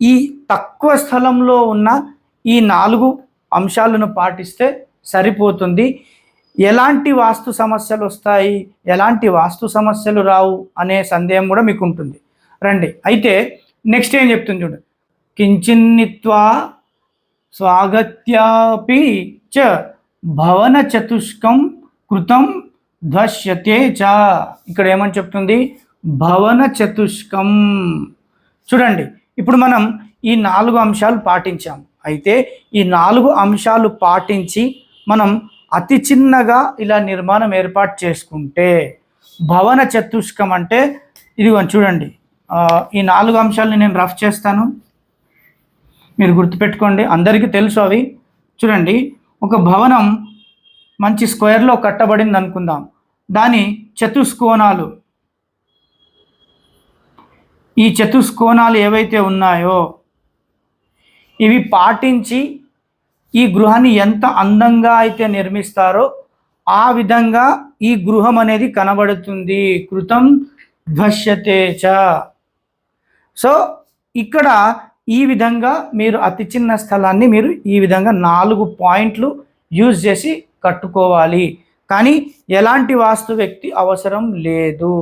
ఈ తక్కువ స్థలంలో ఉన్న ఈ నాలుగు అంశాలను పాటిస్తే సరిపోతుంది. ఎలాంటి వాస్తు సమస్యలు వస్తాయి? ఎలాంటి వాస్తు సమస్యలు రావు అనే సందేహం కూడా మీకు ఉంటుంది రండి. అయితే నెక్స్ట్ ఏం చెప్తుంది చూడు. కించిన్నిత్వా స్వాగత్యాపి చ భవన చతుష్కం కృతం ధ్వశ్యతే చ. ఇక్కడ ఏమని చెప్తుంది? భవన చతుష్కం. చూడండి. ఇప్పుడు మనం ఈ నాలుగు అంశాలు పాటించాం. అయితే ఈ నాలుగు అంశాలు పాటించి మనం అతి చిన్నగా ఇలా నిర్మాణం ఏర్పాటు చేసుకుంటే భవన చతుష్కం అంటే ఇదిగో చూడండి ఈ నాలుగు అంశాలని నేను రఫ్ చేస్తాను. మీరు గుర్తుపెట్టుకోండి అందరికీ తెలుసు అవి. చూడండి ఒక భవనం మంచి స్క్వేర్లో కట్టబడింది అనుకుందాం దాని చతుష్కోణాలు ఈ చతుష్కోణాలు ఏవైతే ఉన్నాయో ఇవి పాటించి ఈ గృహాన్ని ఎంత అందంగా అయితే నిర్మిస్తారో ఆ విధంగా ఈ గృహం అనేది కనబడుతుంది. కృతం ధ్వశ్యతే చ. సో ఇక్కడ ఈ విధంగా మీరు అతి చిన్న స్థలాన్ని మీరు ఈ విధంగా నాలుగు పాయింట్లు యూజ్ చేసి కట్టుకోవాలి. కానీ ఎలాంటి వాస్తు వ్యక్తి అవసరం లేదు.